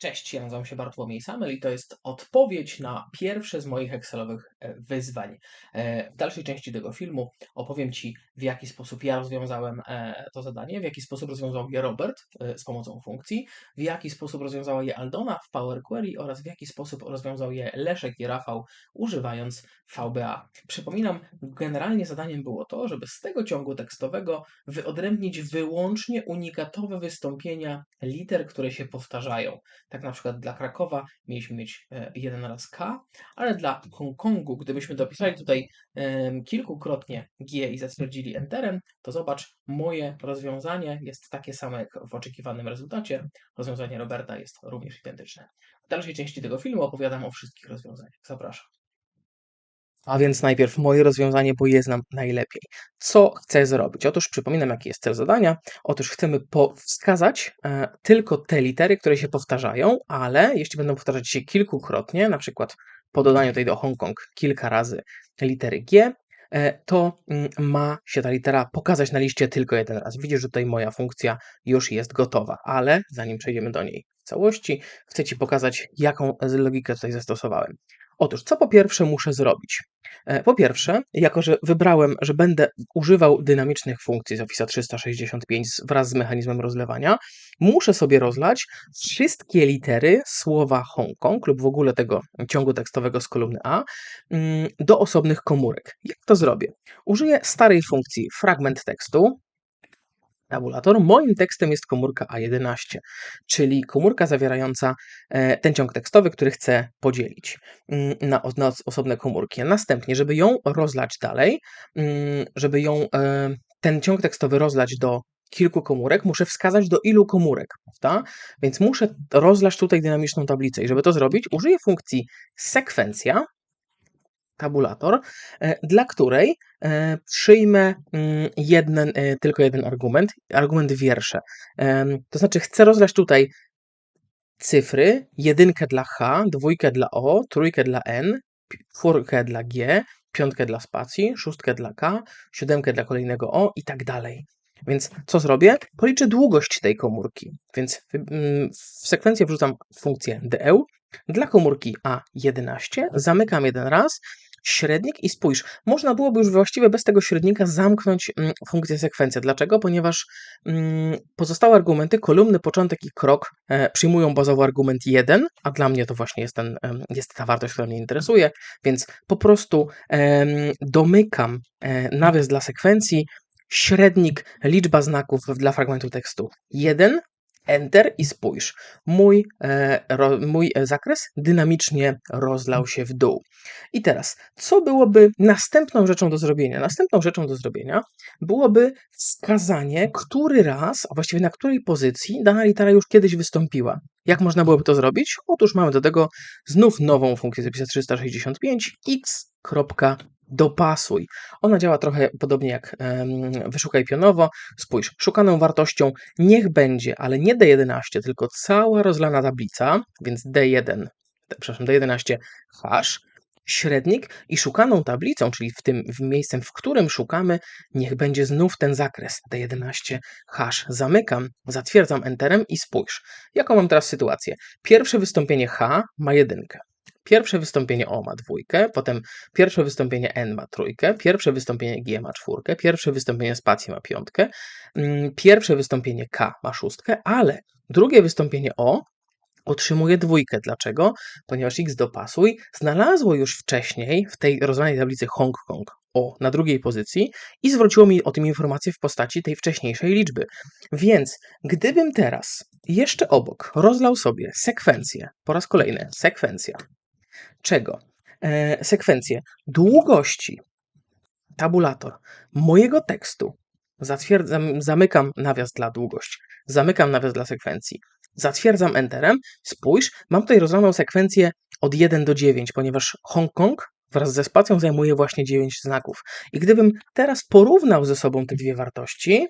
Cześć, ja nazywam się Bartłomiej Samel i to jest odpowiedź na pierwsze z moich Excelowych e, wyzwań. E, w dalszej części tego filmu opowiem Ci, w jaki sposób ja rozwiązałem e, to zadanie, w jaki sposób rozwiązał je Robert z pomocą funkcji, w jaki sposób rozwiązała je Aldona w Power Query oraz w jaki sposób rozwiązał je Leszek i Rafał używając VBA. Przypominam, generalnie zadaniem było to, żeby z tego ciągu tekstowego wyodrębnić wyłącznie unikatowe wystąpienia liter, które się powtarzają. Tak na przykład dla Krakowa mieliśmy mieć e, jeden raz K, ale dla Hongkongu, gdybyśmy dopisali tutaj kilkukrotnie G i zatwierdzili Enterem, to zobacz, moje rozwiązanie jest takie samo jak w oczekiwanym rezultacie. Rozwiązanie Roberta jest również identyczne. W dalszej części tego filmu opowiadam o wszystkich rozwiązaniach. Zapraszam. A więc najpierw moje rozwiązanie, bo je znam najlepiej. Co chcę zrobić? Otóż przypominam, jaki jest cel zadania. Otóż chcemy wskazać e, tylko te litery, które się powtarzają, ale jeśli będą powtarzać się kilkukrotnie, na przykład po dodaniu tej do Hongkong kilka razy litery G, e, to mm, ma się ta litera pokazać na liście tylko jeden raz. Widzisz, że tutaj moja funkcja już jest gotowa, ale zanim przejdziemy do niej całości, chcę Ci pokazać, jaką logikę tutaj zastosowałem. Otóż, co po pierwsze muszę zrobić? E, po pierwsze, jako że wybrałem, że będę używał dynamicznych funkcji z Office 365 wraz z mechanizmem rozlewania, muszę sobie rozlać wszystkie litery słowa Hongkong lub w ogóle tego ciągu tekstowego z kolumny A mm, do osobnych komórek. Jak to zrobię? Użyję starej funkcji fragment tekstu, tabulator. Moim tekstem jest komórka A11, czyli komórka zawierająca e, ten ciąg tekstowy, który chcę podzielić mm, na, osobne komórki. Następnie, żeby ją rozlać dalej, mm, żeby ją, e, ten ciąg tekstowy rozlać do kilku komórek, muszę wskazać do ilu komórek, prawda? Więc muszę rozlać tutaj dynamiczną tablicę i żeby to zrobić, użyję funkcji sekwencja, tabulator, e, dla której e, przyjmę mm, jeden, e, tylko jeden argument, argument wiersze. To znaczy chcę rozlać tutaj cyfry, jedynkę dla H, dwójkę dla O, trójkę dla N, czwórkę dla G, piątkę dla spacji, szóstkę dla K, siódemkę dla kolejnego O i tak dalej. Więc co zrobię? Policzę długość tej komórki. Więc mm, w sekwencję wrzucam funkcję DEU. Dla komórki A11 zamykam jeden raz średnik i spójrz, można byłoby już właściwie bez tego średnika zamknąć mm, funkcję sekwencja. Dlaczego? Ponieważ mm, pozostałe argumenty, kolumny, początek i krok e, przyjmują bazowo argument 1, a dla mnie to właśnie jest, ten, jest ta wartość, która mnie interesuje, więc po prostu domykam e, nawias dla sekwencji, średnik, liczba znaków dla fragmentu tekstu 1, Enter i spójrz. Mój, e, ro, mój e, zakres dynamicznie rozlał się w dół. I teraz, co byłoby następną rzeczą do zrobienia? Następną rzeczą do zrobienia byłoby wskazanie, który raz, a właściwie na której pozycji dana litera już kiedyś wystąpiła. Jak można byłoby to zrobić? Otóż mamy do tego znów nową funkcję z 365 x dopasuj. Ona działa trochę podobnie jak wyszukaj pionowo. Spójrz, szukaną wartością niech będzie, ale nie D11, tylko cała rozlana tablica, więc D1, przepraszam, D11 hash, średnik i szukaną tablicą, czyli w tym w miejscem, w którym szukamy, niech będzie znów ten zakres D11 hash. Zamykam, zatwierdzam enterem i spójrz. Jaką mam teraz sytuację? Pierwsze wystąpienie H ma jedynkę. Pierwsze wystąpienie O ma dwójkę, potem pierwsze wystąpienie N ma trójkę, pierwsze wystąpienie G ma czwórkę, pierwsze wystąpienie spacji ma piątkę, mm, pierwsze wystąpienie K ma szóstkę, ale drugie wystąpienie O otrzymuje dwójkę. Dlaczego? Ponieważ x dopasuj znalazło już wcześniej w tej rozlanej tablicy Hong Kong o na drugiej pozycji i zwróciło mi o tym informację w postaci tej wcześniejszej liczby. Więc gdybym teraz jeszcze obok rozlał sobie sekwencję, po raz kolejny sekwencja czego? E, sekwencję długości, tabulator mojego tekstu. Zatwierdzam, zamykam nawias dla długość, zamykam nawias dla sekwencji, zatwierdzam enterem. Spójrz, mam tutaj rozlaną sekwencję od 1 do 9, ponieważ Hongkong wraz ze spacją zajmuje właśnie 9 znaków. I gdybym teraz porównał ze sobą te dwie wartości,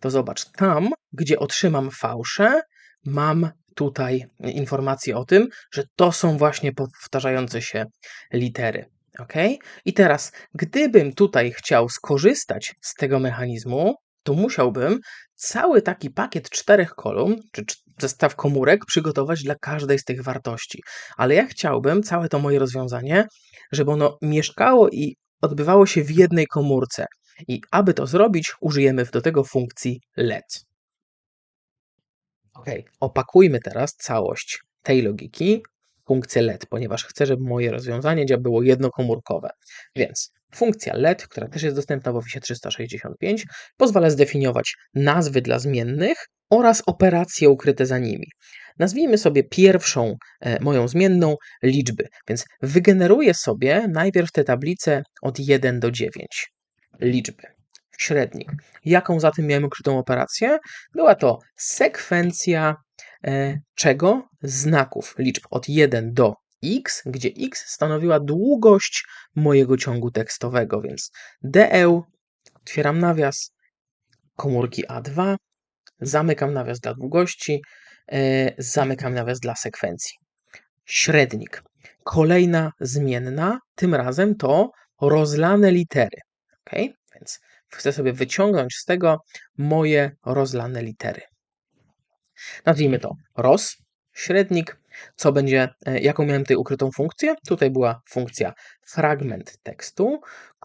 to zobacz, tam, gdzie otrzymam fałsze, mam tutaj informację o tym, że to są właśnie powtarzające się litery. Ok? I teraz, gdybym tutaj chciał skorzystać z tego mechanizmu, to musiałbym cały taki pakiet czterech kolumn, czy zestaw komórek przygotować dla każdej z tych wartości. Ale ja chciałbym całe to moje rozwiązanie, żeby ono mieszkało i odbywało się w jednej komórce. I aby to zrobić, użyjemy do tego funkcji let. Ok, opakujmy teraz całość tej logiki w funkcję let, ponieważ chcę, żeby moje rozwiązanie było jednokomórkowe. Więc funkcja let, która też jest dostępna w Office 365, pozwala zdefiniować nazwy dla zmiennych oraz operacje ukryte za nimi. Nazwijmy sobie pierwszą e, moją zmienną liczby, więc wygeneruję sobie najpierw tę tablicę od 1 do 9 liczby. Średnik. Jaką za tym miałem ukrytą operację? Była to sekwencja e, czego? Znaków liczb od 1 do x, gdzie x stanowiła długość mojego ciągu tekstowego, więc DE, otwieram nawias, komórki A2, zamykam nawias dla długości, e, zamykam nawias dla sekwencji. Średnik. Kolejna zmienna, tym razem to rozlane litery. ok? Więc chcę sobie wyciągnąć z tego moje rozlane litery. Nazwijmy to roz, średnik, co będzie, e, jaką miałem tutaj ukrytą funkcję. Tutaj była funkcja fragment tekstu,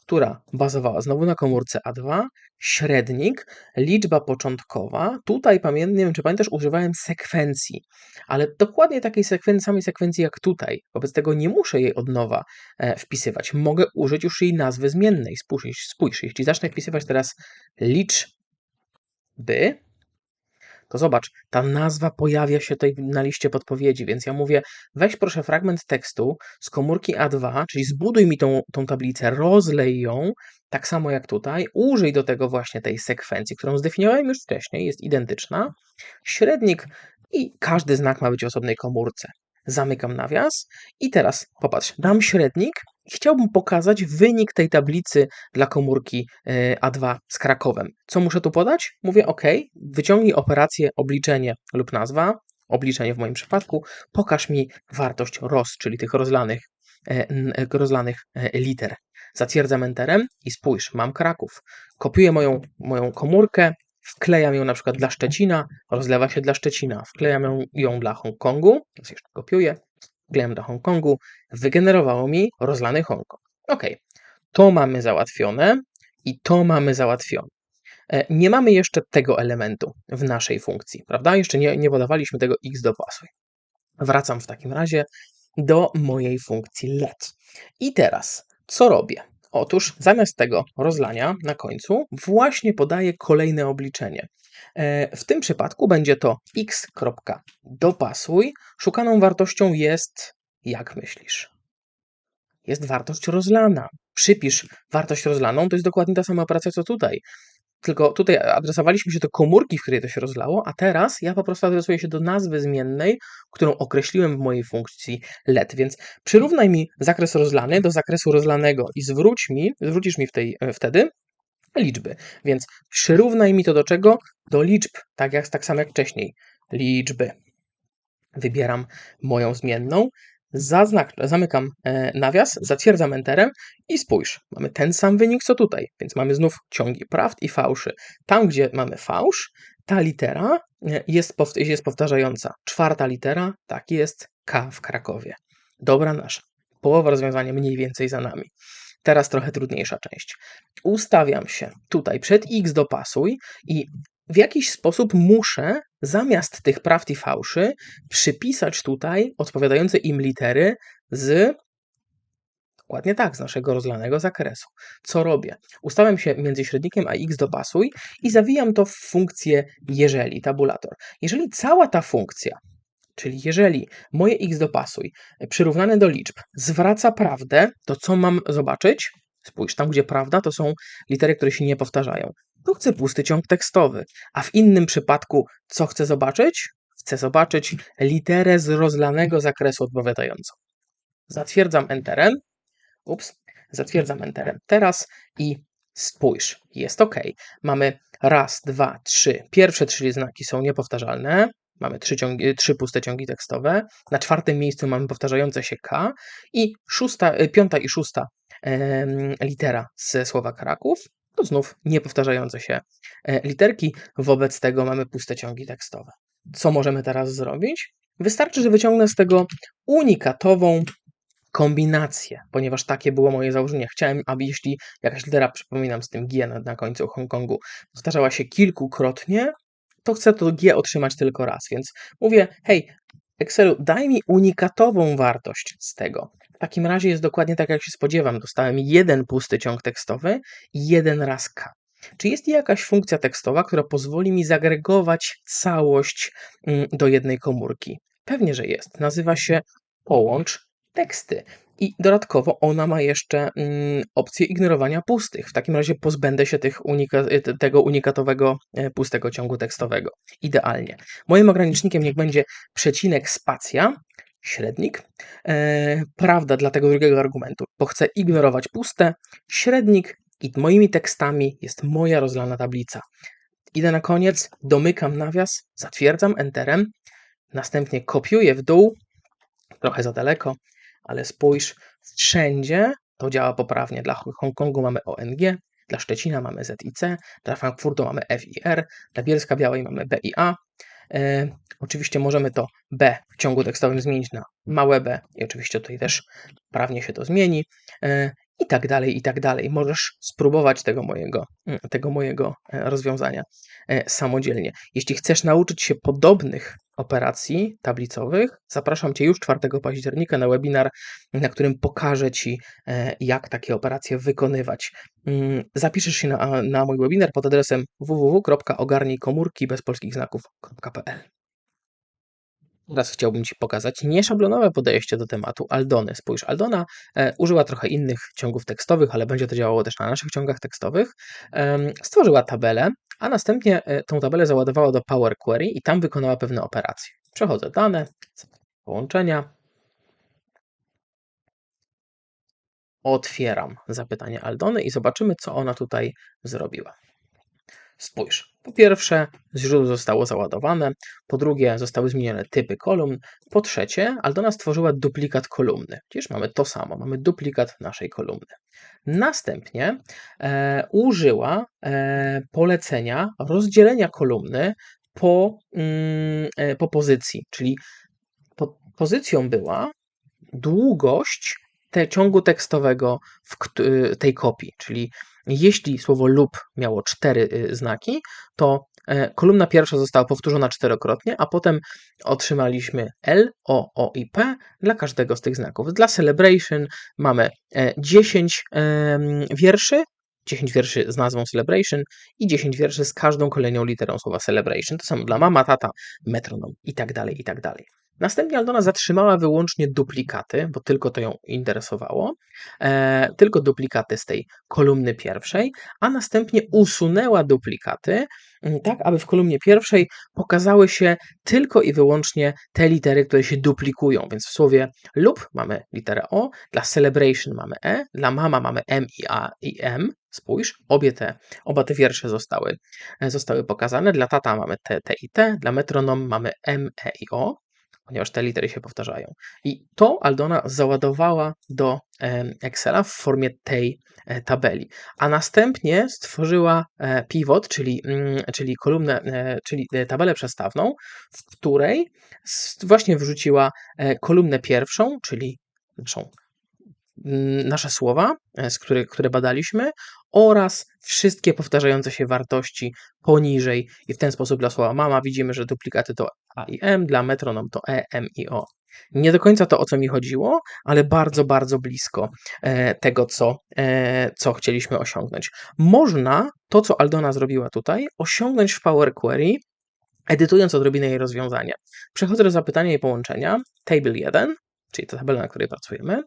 która bazowała znowu na komórce A2, średnik, liczba początkowa. Tutaj pamiętam, nie wiem czy pamiętasz, używałem sekwencji, ale dokładnie takiej samej sekwencji jak tutaj. Wobec tego nie muszę jej od nowa e, wpisywać. Mogę użyć już jej nazwy zmiennej. Spójrz, spójrz jeśli zacznę wpisywać teraz liczby, to zobacz, ta nazwa pojawia się tutaj na liście podpowiedzi, więc ja mówię, weź proszę fragment tekstu z komórki A2, czyli zbuduj mi tą, tą tablicę, rozlej ją, tak samo jak tutaj, użyj do tego właśnie tej sekwencji, którą zdefiniowałem już wcześniej, jest identyczna, średnik i każdy znak ma być w osobnej komórce. Zamykam nawias i teraz popatrz, dam średnik chciałbym pokazać wynik tej tablicy dla komórki e, A2 z Krakowem. Co muszę tu podać? Mówię OK, wyciągnij operację obliczenie lub nazwa, obliczenie w moim przypadku, pokaż mi wartość roz, czyli tych rozlanych, e, e, rozlanych liter. Zatwierdzam enterem i spójrz, mam Kraków. Kopiuję moją, moją komórkę, wklejam ją na przykład dla Szczecina, rozlewa się dla Szczecina, wklejam ją, dla Hongkongu, teraz jeszcze kopiuję, wklejam do Hongkongu, wygenerowało mi rozlany Hongkong. Ok, to mamy załatwione i to mamy załatwione. E, nie mamy jeszcze tego elementu w naszej funkcji, prawda? Jeszcze nie, nie podawaliśmy tego x do pasuj. Wracam w takim razie do mojej funkcji let. I teraz, co robię? Otóż zamiast tego rozlania na końcu właśnie podaję kolejne obliczenie. E, w tym przypadku będzie to x.dopasuj. Szukaną wartością jest, jak myślisz? Jest wartość rozlana. Przypisz wartość rozlaną, to jest dokładnie ta sama operacja co tutaj. Tylko tutaj adresowaliśmy się do komórki, w której to się rozlało, a teraz ja po prostu adresuję się do nazwy zmiennej, którą określiłem w mojej funkcji let. Więc przyrównaj mi zakres rozlany do zakresu rozlanego i zwróć mi, zwrócisz mi w tej, e, wtedy liczby. Więc przyrównaj mi to do czego? Do liczb, tak, jak, tak samo jak wcześniej. Liczby. Wybieram moją zmienną, zaznak, zamykam e, nawias, zatwierdzam enterem i spójrz, mamy ten sam wynik co tutaj, więc mamy znów ciągi prawd i fałszy. Tam, gdzie mamy fałsz, ta litera e, jest, jest powtarzająca. Czwarta litera, tak jest K w Krakowie. Dobra nasza. Połowa rozwiązania mniej więcej za nami. Teraz trochę trudniejsza część. Ustawiam się tutaj przed X dopasuj i w jakiś sposób muszę zamiast tych prawd i fałszy przypisać tutaj odpowiadające im litery z Dokładnie tak, z naszego rozlanego zakresu. Co robię? Ustawiam się między średnikiem a x dopasuj i zawijam to w funkcję jeżeli, tabulator. Jeżeli cała ta funkcja, czyli jeżeli moje x dopasuj przyrównane do liczb zwraca prawdę, to co mam zobaczyć? Spójrz, tam gdzie prawda to są litery, które się nie powtarzają to chcę pusty ciąg tekstowy. A w innym przypadku, co chcę zobaczyć? Chcę zobaczyć literę z rozlanego zakresu odpowiadającą. Zatwierdzam Enterem. Ups, zatwierdzam Enterem teraz i spójrz, jest OK. Mamy raz, dwa, trzy. Pierwsze trzy znaki są niepowtarzalne. Mamy trzy, ciągi, trzy puste ciągi tekstowe. Na czwartym miejscu mamy powtarzające się K i szósta, piąta i szósta litera ze słowa Kraków to znów niepowtarzające się e, literki, wobec tego mamy puste ciągi tekstowe. co możemy teraz zrobić? Wystarczy, że wyciągnę z tego unikatową kombinację, ponieważ takie było moje założenie. Chciałem, aby jeśli jakaś litera, przypominam z tym G na, na końcu Hongkongu, powtarzała się kilkukrotnie, to chcę to G otrzymać tylko raz. Więc mówię, hej, Excelu, daj mi unikatową wartość z tego. W takim razie jest dokładnie tak, jak się spodziewam. Dostałem jeden pusty ciąg tekstowy i jeden raz K. Czy jest jakaś funkcja tekstowa, która pozwoli mi zagregować całość mm, do jednej komórki? Pewnie, że jest. Nazywa się połącz teksty. I dodatkowo ona ma jeszcze mm, opcję ignorowania pustych. W takim razie pozbędę się tych unika tego unikatowego e, pustego ciągu tekstowego. Idealnie. Moim ogranicznikiem niech będzie przecinek spacja, średnik. E, prawda dla tego drugiego argumentu, bo chcę ignorować puste. Średnik i moimi tekstami jest moja rozlana tablica. Idę na koniec, domykam nawias, zatwierdzam enterem, następnie kopiuję w dół, trochę za daleko, ale spójrz, wszędzie to działa poprawnie. Dla Hongkongu mamy ONG, dla Szczecina mamy ZIC, dla Frankfurtu mamy FIR, dla Bielska Białej mamy BIA. E, oczywiście możemy to B w ciągu tekstowym zmienić na małe b i oczywiście tutaj też prawnie się to zmieni. E, i tak dalej, i tak dalej. Możesz spróbować tego mojego, mm, tego mojego e, rozwiązania e, samodzielnie. Jeśli chcesz nauczyć się podobnych operacji tablicowych, zapraszam Cię już 4 października na webinar, na którym pokażę Ci, e, jak takie operacje wykonywać. Mm, zapiszesz się na, na mój webinar pod adresem www.ogarnijkomórki bez polskich znaków.pl. Teraz chciałbym Ci pokazać nieszablonowe podejście do tematu Aldony. Spójrz, Aldona e, użyła trochę innych ciągów tekstowych, ale będzie to działało też na naszych ciągach tekstowych. E, stworzyła tabelę, a następnie e, tą tabelę załadowała do Power Query i tam wykonała pewne operacje. Przechodzę dane, połączenia. Otwieram zapytanie Aldony i zobaczymy, co ona tutaj zrobiła. Spójrz, po pierwsze, źródło zostało załadowane, po drugie, zostały zmienione typy kolumn, po trzecie, Aldona stworzyła duplikat kolumny. Przecież mamy to samo, mamy duplikat naszej kolumny. Następnie e, użyła e, polecenia rozdzielenia kolumny po, mm, e, po pozycji, czyli po, pozycją była długość te ciągu tekstowego w tej kopii, czyli jeśli słowo lub miało cztery y, znaki, to e, kolumna pierwsza została powtórzona czterokrotnie, a potem otrzymaliśmy L, O, O i P dla każdego z tych znaków. Dla celebration mamy 10 e, wierszy, 10 wierszy z nazwą Celebration i 10 wierszy z każdą kolejną literą słowa Celebration. To samo dla mama, tata, metronom i tak dalej, i tak dalej. Następnie Aldona zatrzymała wyłącznie duplikaty, bo tylko to ją interesowało, e, tylko duplikaty z tej kolumny pierwszej, a następnie usunęła duplikaty, tak aby w kolumnie pierwszej pokazały się tylko i wyłącznie te litery, które się duplikują. Więc w słowie lub mamy literę O, dla celebration mamy E, dla mama mamy M i A i M. Spójrz, obie te, oba te wiersze zostały, e, zostały pokazane. Dla tata mamy T, T i T, dla metronom mamy M, E i O ponieważ te litery się powtarzają. I to Aldona załadowała do Excela w formie tej e, tabeli, a następnie stworzyła e, pivot, czyli, mm, czyli kolumnę, e, czyli tabelę przestawną, w której właśnie wrzuciła kolumnę pierwszą, czyli naszą nasze słowa, z których, które badaliśmy, oraz wszystkie powtarzające się wartości poniżej i w ten sposób dla słowa mama widzimy, że duplikaty to a i m, dla metronom to e, m i o. Nie do końca to, o co mi chodziło, ale bardzo, bardzo blisko e, tego, co, e, co chcieliśmy osiągnąć. Można to, co Aldona zrobiła tutaj, osiągnąć w Power Query, edytując odrobinę jej rozwiązanie. Przechodzę do zapytania i połączenia, table 1, czyli ta tabela, na której pracujemy,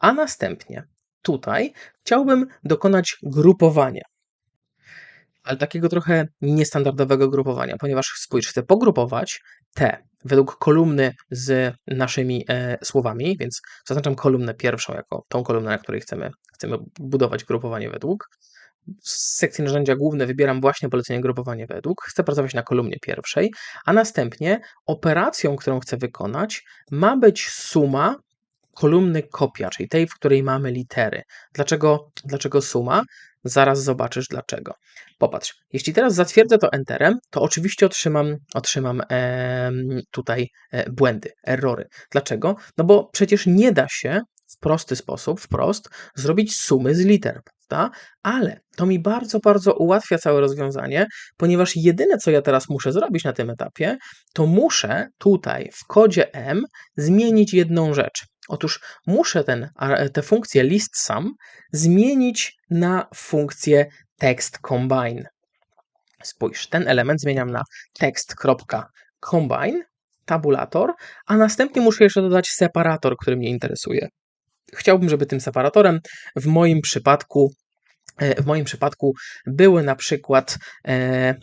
a następnie tutaj chciałbym dokonać grupowania ale takiego trochę niestandardowego grupowania, ponieważ spójrz, chcę pogrupować te według kolumny z naszymi e, słowami, więc zaznaczam kolumnę pierwszą jako tą kolumnę, na której chcemy, chcemy budować grupowanie według. Z sekcji narzędzia główne wybieram właśnie polecenie grupowanie według. Chcę pracować na kolumnie pierwszej, a następnie operacją, którą chcę wykonać, ma być suma kolumny kopia, czyli tej, w której mamy litery. Dlaczego, dlaczego suma? zaraz zobaczysz dlaczego. Popatrz, jeśli teraz zatwierdzę to Enterem, to oczywiście otrzymam, otrzymam em, tutaj e, błędy, errory. Dlaczego? No bo przecież nie da się w prosty sposób, wprost, zrobić sumy z liter, prawda? Ale to mi bardzo, bardzo ułatwia całe rozwiązanie, ponieważ jedyne, co ja teraz muszę zrobić na tym etapie, to muszę tutaj w kodzie M zmienić jedną rzecz. Otóż muszę ten, tę funkcję listSum zmienić na funkcję textCombine. Spójrz, ten element zmieniam na text.combine, tabulator, a następnie muszę jeszcze dodać separator, który mnie interesuje. Chciałbym, żeby tym separatorem w moim przypadku w moim przypadku były na przykład e, e,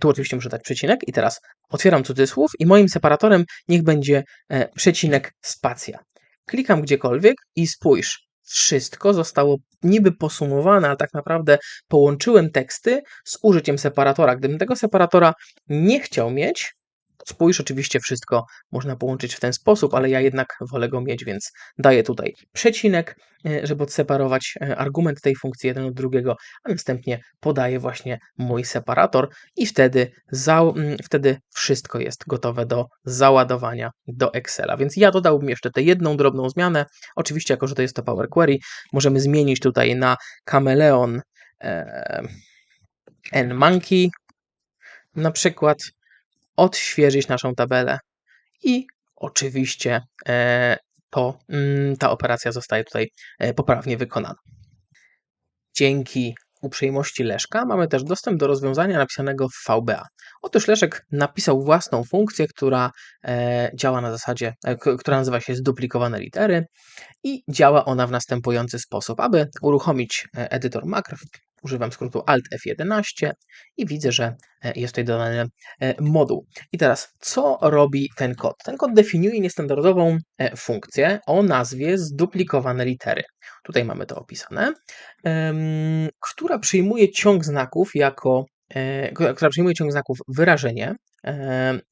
tu oczywiście muszę dać przecinek i teraz otwieram cudzysłów i moim separatorem niech będzie e, przecinek spacja. Klikam gdziekolwiek i spójrz, wszystko zostało niby posumowane, ale tak naprawdę połączyłem teksty z użyciem separatora. Gdybym tego separatora nie chciał mieć, Spójrz, oczywiście wszystko można połączyć w ten sposób, ale ja jednak wolę go mieć, więc daję tutaj przecinek, e, żeby odseparować e, argument tej funkcji jeden od drugiego, a następnie podaję właśnie mój separator i wtedy, za, wtedy wszystko jest gotowe do załadowania do Excela. Więc ja dodałbym jeszcze tę jedną drobną zmianę. Oczywiście, jako że to jest to Power Query, możemy zmienić tutaj na Chameleon e, Monkey na przykład odświeżyć naszą tabelę i oczywiście e, to, mm, ta operacja zostaje tutaj e, poprawnie wykonana. Dzięki uprzejmości Leszka mamy też dostęp do rozwiązania napisanego w VBA. Otóż Leszek napisał własną funkcję, która e, działa na zasadzie, która nazywa się zduplikowane litery i działa ona w następujący sposób. Aby uruchomić edytor makr, używam skrótu Alt F11 i widzę, że e, jest tutaj dodany e, moduł. I teraz, co robi ten kod? Ten kod definiuje niestandardową e, funkcję o nazwie zduplikowane litery. Tutaj mamy to opisane, która przyjmuje ciąg znaków jako która przyjmuje ciąg znaków wyrażenie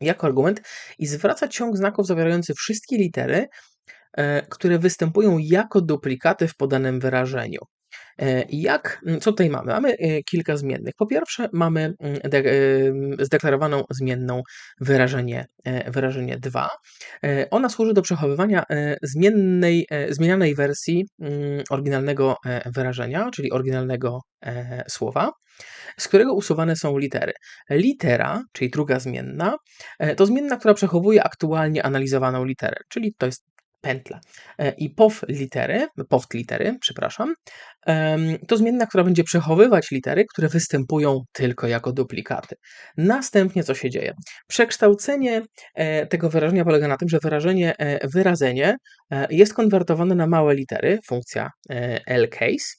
jako argument i zwraca ciąg znaków zawierający wszystkie litery, które występują jako duplikaty w podanym wyrażeniu. E, jak, mm, co tutaj mamy? Mamy e, kilka zmiennych. Po pierwsze, mamy mm, de, zdeklarowaną zmienną wyrażenie, e, wyrażenie 2. Ona służy do przechowywania zmiennej, zmienianej wersji mm, oryginalnego wyrażenia, czyli oryginalnego słowa z którego usuwane są litery. Litera, czyli druga zmienna, to zmienna, która przechowuje aktualnie analizowaną literę, czyli to jest pętla. E, I POW litery, POWT litery, przepraszam, to zmienna, która będzie przechowywać litery, które występują tylko jako duplikaty. Następnie co się dzieje? Przekształcenie e, tego wyrażenia polega na tym, że wyrażenie, e, wyrażenie jest konwertowane na małe litery, funkcja lcase.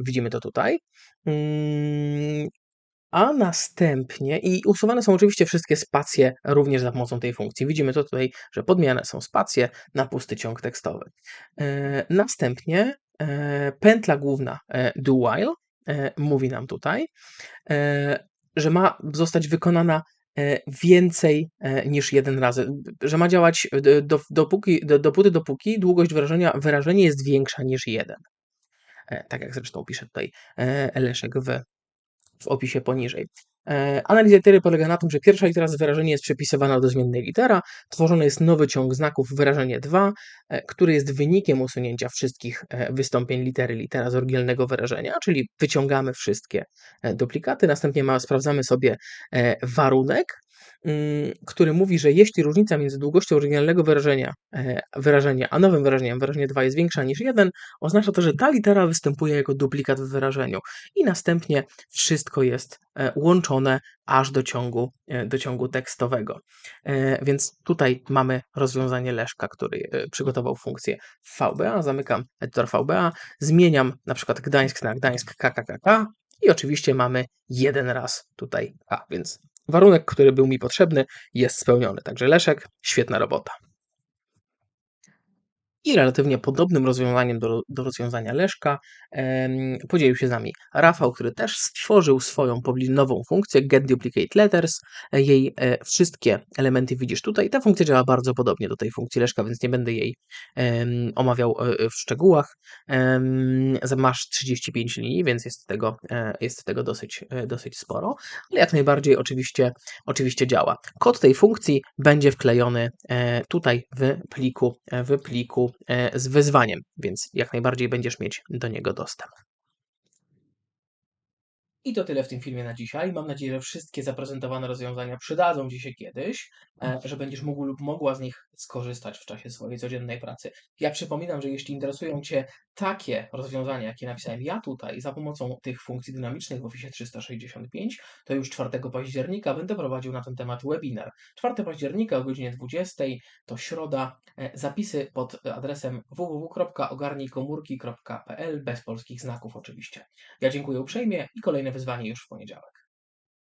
Widzimy to tutaj. A następnie, i usuwane są oczywiście wszystkie spacje również za pomocą tej funkcji. Widzimy to tutaj, że podmieniane są spacje na pusty ciąg tekstowy. E, następnie e, pętla główna e, do while mówi nam tutaj, że ma zostać wykonana więcej niż jeden razy, że ma działać do, dopóki, do, dopóty, dopóki długość wyrażenia, wyrażenie jest większa niż jeden. Tak jak zresztą pisze tutaj Leszek w w opisie poniżej. E, analiza litery polega na tym, że pierwsza litera z wyrażenia jest przepisywana do zmiennej litera, tworzony jest nowy ciąg znaków wyrażenie 2, e, który jest wynikiem usunięcia wszystkich e, wystąpień litery litera z oryginalnego wyrażenia, czyli wyciągamy wszystkie duplikaty, następnie ma, sprawdzamy sobie warunek, który mówi, że jeśli różnica między długością oryginalnego wyrażenia, e, wyrażenia a nowym wyrażeniem, wyrażenie 2 jest większa niż 1, oznacza to, że ta litera występuje jako duplikat w wyrażeniu. I następnie wszystko jest e, łączone aż do ciągu, e, do ciągu tekstowego. Więc tutaj mamy rozwiązanie Leszka, który przygotował funkcję VBA. Zamykam edytor VBA, zmieniam na przykład Gdańsk na Gdańsk KKKK i oczywiście mamy jeden raz tutaj K, więc Warunek, który był mi potrzebny, jest spełniony. Także Leszek, świetna robota. I relatywnie podobnym rozwiązaniem do, do rozwiązania Leszka podzielił się z nami Rafał, który też stworzył swoją nową funkcję Get Duplicate Letters. Jej e, wszystkie elementy widzisz tutaj. Ta funkcja działa bardzo podobnie do tej funkcji Leszka, więc nie będę jej omawiał e, w szczegółach. Masz 35 linii, więc jest tego, e, jest tego dosyć, dosyć sporo, ale jak najbardziej oczywiście, oczywiście działa. Kod tej funkcji będzie wklejony tutaj w pliku, w pliku z wyzwaniem, więc jak najbardziej będziesz mieć do niego dostęp. I to tyle w tym filmie na dzisiaj. Mam nadzieję, że wszystkie zaprezentowane rozwiązania przydadzą Ci się kiedyś, e, że będziesz mógł lub mogła z nich skorzystać w czasie swojej codziennej pracy. Ja przypominam, że jeśli interesują Cię takie rozwiązania, jakie napisałem ja tutaj, za pomocą tych funkcji dynamicznych w Office 365, to już 4 października będę prowadził na ten temat webinar. 4 października o godzinie 20 to środa. E, zapisy pod adresem www.ogarnijkomórki.pl bez polskich znaków oczywiście. Ja dziękuję uprzejmie i kolejne wyzwanie już w poniedziałek.